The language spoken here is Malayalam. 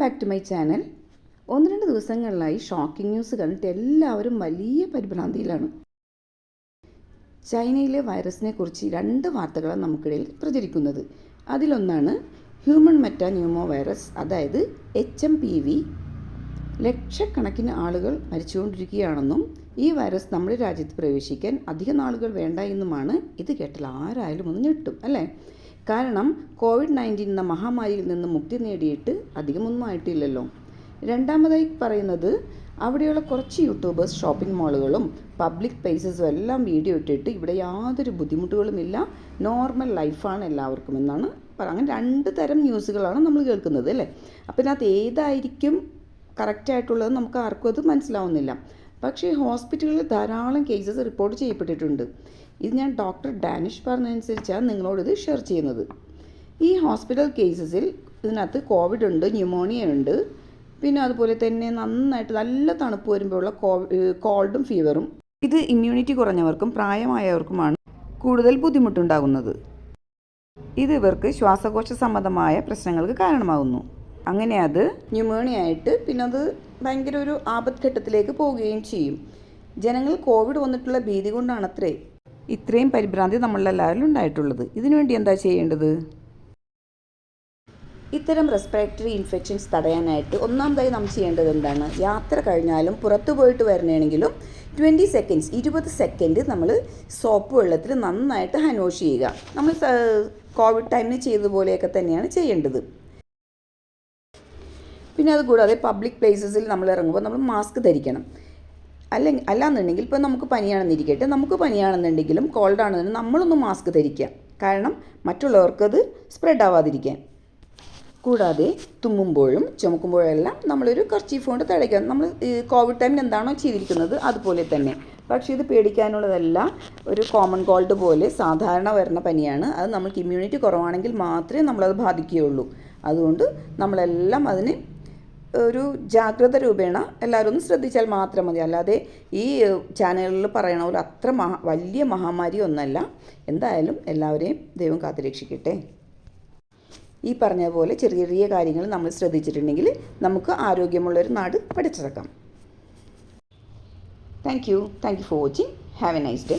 ബാക്ക് ടു മൈ ചാനൽ ഒന്ന് രണ്ട് ദിവസങ്ങളിലായി ഷോക്കിംഗ് ന്യൂസ് കണ്ടിട്ട് എല്ലാവരും വലിയ പരിഭ്രാന്തിയിലാണ്. ചൈനയിലെ വൈറസിനെ കുറിച്ച് രണ്ട് വാർത്തകളാണ് നമുക്കിടയിൽ പ്രചരിക്കുന്നത്. അതിലൊന്നാണ് ഹ്യൂമൺ മെറ്റാന്യൂമോ വൈറസ് അതായത് എച്ച് എം പി വി ലക്ഷക്കണക്കിന് ആളുകൾ മരിച്ചുകൊണ്ടിരിക്കുകയാണെന്നും ഈ വൈറസ് നമ്മുടെ രാജ്യത്ത് പ്രവേശിക്കാൻ അധിക നാളുകൾ വേണ്ട എന്നുമാണ് ഇത് കേട്ടാൽ ആരായാലും ഒന്ന് ഞെട്ടും അല്ലേ? കാരണം കോവിഡ് നയന്റീൻ എന്ന മഹാമാരിയിൽ നിന്ന് മുക്തി നേടിയിട്ട് അധികമൊന്നും ആയിട്ടില്ലല്ലോ. രണ്ടാമതായി പറയുന്നത് അവിടെയുള്ള കുറച്ച് യൂട്യൂബേഴ്സ് ഷോപ്പിംഗ് മാളുകളും പബ്ലിക് പ്ലേസസും എല്ലാം വീഡിയോ ഇട്ടിട്ട് ഇവിടെ യാതൊരു ബുദ്ധിമുട്ടുകളുമില്ല നോർമൽ ലൈഫാണ് എല്ലാവർക്കും എന്നാണ് അങ്ങനെ രണ്ട് തരം ന്യൂസുകളാണ് നമ്മൾ കേൾക്കുന്നത് അല്ലേ? അപ്പം ഇതിനകത്ത് ഏതായിരിക്കും കറക്റ്റായിട്ടുള്ളത് നമുക്ക് ആർക്കും അത് മനസ്സിലാവുന്നില്ല. പക്ഷേ ഹോസ്പിറ്റലുകളിൽ ധാരാളം കേസസ് റിപ്പോർട്ട് ചെയ്യപ്പെട്ടിട്ടുണ്ട്. ഇത് ഞാൻ ഡോക്ടർ ഡാനിഷ് പറഞ്ഞതനുസരിച്ചാണ് നിങ്ങളോട് ഇത് ഷെയർ ചെയ്യുന്നത്. ഈ ഹോസ്പിറ്റൽ കേസസിൽ ഇതിനകത്ത് കോവിഡ് ഉണ്ട് ന്യൂമോണിയ ഉണ്ട്. പിന്നെ അതുപോലെ തന്നെ നന്നായിട്ട് നല്ല തണുപ്പ് വരുമ്പോഴുള്ള കോൾഡും ഫീവറും. ഇത് ഇമ്മ്യൂണിറ്റി കുറഞ്ഞവർക്കും പ്രായമായവർക്കുമാണ് കൂടുതൽ ബുദ്ധിമുട്ടുണ്ടാകുന്നത്. ഇത് ഇവർക്ക് ശ്വാസകോശ സംബന്ധമായ പ്രശ്നങ്ങൾക്ക് കാരണമാകുന്നു. അങ്ങനെ അത് ന്യൂമോണിയ ആയിട്ട് പിന്നെ അത് ഭയങ്കര ഒരു ആപത്ഘട്ടത്തിലേക്ക് പോവുകയും ചെയ്യും. ജനങ്ങൾ കോവിഡ് വന്നിട്ടുള്ള ഭീതി കൊണ്ടാണത്രേ ഇത്രയും പരിഭ്രാന്തി നമ്മളെല്ലാവരിലും ഉണ്ടായിട്ടുള്ളത്. ഇതിനുവേണ്ടി എന്താ ചെയ്യേണ്ടത്? ഇത്തരം റെസ്പിറേറ്ററി ഇൻഫെക്ഷൻസ് തടയാനായിട്ട് ഒന്നാമതായി നമ്മൾ ചെയ്യേണ്ടത് എന്താണ്? യാത്ര കഴിഞ്ഞാലും പുറത്തു പോയിട്ട് വരണമെങ്കിലും ട്വന്റി സെക്കൻഡ്സ് ഇരുപത് സെക്കൻഡ് നമ്മൾ സോപ്പ് വെള്ളത്തിൽ നന്നായിട്ട് വാഷ് ചെയ്യുക. നമ്മൾ കോവിഡ് ടൈമിന് ചെയ്തതുപോലെയൊക്കെ തന്നെയാണ് ചെയ്യേണ്ടത്. പിന്നെ അതുകൂടാതെ പബ്ലിക് പ്ലേസസിൽ നമ്മൾ ഇറങ്ങുമ്പോൾ നമ്മൾ മാസ്ക് ധരിക്കണം. അല്ലെങ്കിൽ അല്ലാന്നുണ്ടെങ്കിൽ ഇപ്പോൾ നമുക്ക് പനിയാണെന്നിരിക്കട്ടെ നമുക്ക് പനിയാണെന്നുണ്ടെങ്കിലും കോൾഡ് ആണെന്നുണ്ടെങ്കിൽ നമ്മളൊന്ന് മാസ്ക് ധരിക്കുക. കാരണം മറ്റുള്ളവർക്കത് സ്പ്രെഡ് ആവാതിരിക്കാൻ. കൂടാതെ തുമ്മുമ്പോഴും ചുമക്കുമ്പോഴെല്ലാം നമ്മളൊരു കർച്ചീഫ് കൊണ്ട് തടയ്ക്കാം നമ്മൾ കോവിഡ് ടൈമിൽ എന്താണോ ചെയ്തിരിക്കുന്നത് അതുപോലെ തന്നെ. പക്ഷേ ഇത് പേടിക്കാനുള്ളതല്ല ഒരു കോമൺ കോൾഡ് പോലെ സാധാരണ വരുന്ന പനിയാണ്. അത് നമ്മൾക്ക് ഇമ്മ്യൂണിറ്റി കുറവാണെങ്കിൽ മാത്രമേ നമ്മളത് ബാധിക്കുകയുള്ളൂ. അതുകൊണ്ട് നമ്മളെല്ലാം അതിന് ഒരു ജാഗ്രത രൂപേണ എല്ലാവരും ഒന്ന് ശ്രദ്ധിച്ചാൽ മാത്രം മതി. അല്ലാതെ ഈ ചാനലുകളിൽ പറയണ പോലെ അത്ര മഹാ വലിയ മഹാമാരി ഒന്നല്ല. എന്തായാലും എല്ലാവരെയും ദൈവം കാത്തുരക്ഷിക്കട്ടെ. ഈ പറഞ്ഞ പോലെ ചെറിയ ചെറിയ കാര്യങ്ങൾ നമ്മൾ ശ്രദ്ധിച്ചിട്ടുണ്ടെങ്കിൽ നമുക്ക് ആരോഗ്യമുള്ളൊരു നാട് പഠിച്ചിറക്കാം thank you thank you for watching have a nice day